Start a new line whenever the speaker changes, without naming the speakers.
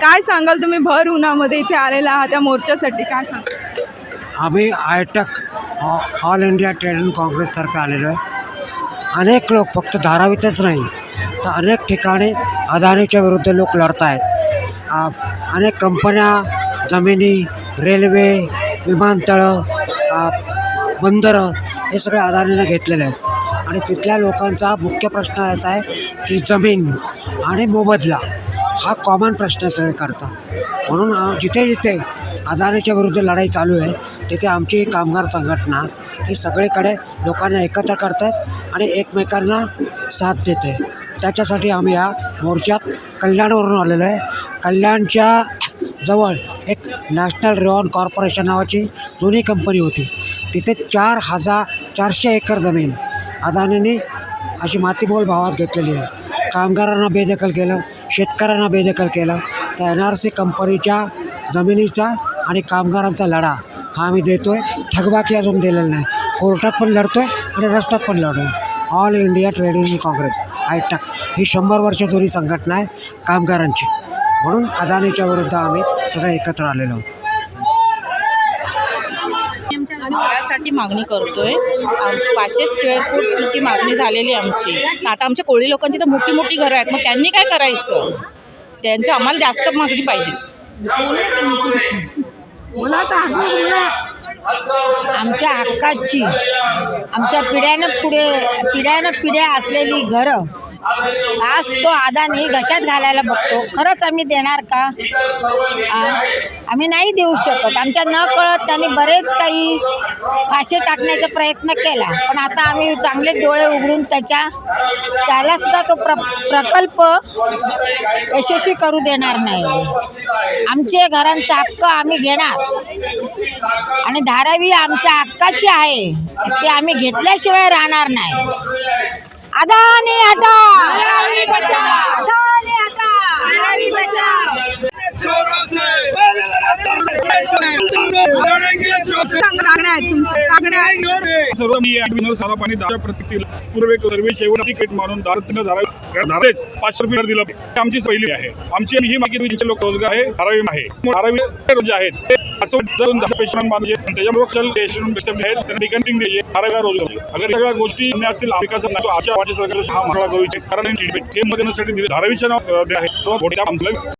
काय सांगाल तुम्ही? भर उन्हामध्ये इथे आलेला आहात त्या मोर्चासाठी काय सांगाल?
आम्ही आयटक ऑल इंडिया ट्रेड काँग्रेसतर्फे आलेलो आहे. अनेक लोक फक्त धारावीतच नाही तर अनेक ठिकाणी अदानीच्या विरुद्ध लोक लढत आहेत. अनेक कंपन्या जमिनी रेल्वे विमानतळं बंदरं हे सगळे अदानीनं घेतलेले आहेत. आणि तिथल्या लोकांचा मुख्य प्रश्न असा आहे की जमीन आणि मोबदला हा कॉमन प्रश्न आहे सगळे म्हणून जिथे जिथे अदानीच्या विरुद्ध लढाई चालू आहे तिथे आमची कामगार संघटना ही सगळीकडे लोकांना एकत्र करतात आणि एकमेकांना साथ देते. त्याच्यासाठी आम्ही या मोर्चात कल्याणवरून आलेलो आहे. कल्याणच्या जवळ एक नॅशनल रेवॉन कॉर्पोरेशन नावाची जुनी कंपनी होती. तिथे चार हजार चारशे एकर जमीन अदानीने अशी मातीमोल भावात घेतलेली आहे. कामगारांना बेदखल केलं. शेतकऱ्यांना बेदखल केलं. तर एन आर सी कंपनीच्या जमिनीचा आणि कामगारांचा लढा हा आम्ही देतो आहे थकबाकी अजून दिलेला नाही. कोर्टात पण लढतो आहे आणि रस्त्यात पण लढतो आहे all India trade union Congress AITUC. ही शंभर वर्ष जुनी संघटना आहे कामगारांची. म्हणून अदानीच्या विरुद्ध आम्ही सगळे एकत्र आलेलो आहोत.
घरासाठी मागणी करतोय. पाचशे स्क्वेअर फूटची मागणी झालेली आमची. आता आमच्या कोळी लोकांची तर मोठी मोठी घरं आहेत. मग त्यांनी काय करायचं? त्यांची आम्हाला जास्त मागणी पाहिजे.
आमच्या हक्काची आमच्या पिढ्यानं पुढे पिढ्यानं पिढ्या असलेली घरं आज तो आदानी घशात घालायला बघतो. खरंच आम्ही देणार का? आम्ही नाही देऊ शकत. आमच्या न कळत त्यांनी बरेच काही फाशी टाकण्याचा प्रयत्न केला. पण आता आम्ही चांगले डोळे उघडून त्याच्या त्याला सुद्धा तो प्र प्रकल्प यशस्वी करू देणार नाही. आमचे घरांचा हक्क आम्ही घेणार. आणि धारावी आमच्या हक्काची आहे. ते आम्ही घेतल्याशिवाय राहणार नाही. अदानी हटा अदानी हटा
मागण्या आहेत तुमच्या मागण्या आहेत
सर्व मी सारा पाणी दादा प्रत्येक पूर्वे सर्वे शेवट तिकीट मारून दारात धारा पाचशे रुपये दिलं. आमची पहिली आहे. आमची ही मागे लोक रोजगार आहे धारावी आहे. धारावी रोज आहेत पेशंट चल आहेत रोजगार अगर सगळ्या गोष्टी असतील सरकारला हा मागला करू इच्छित. कारण हे धारावीच्या नाव आहे.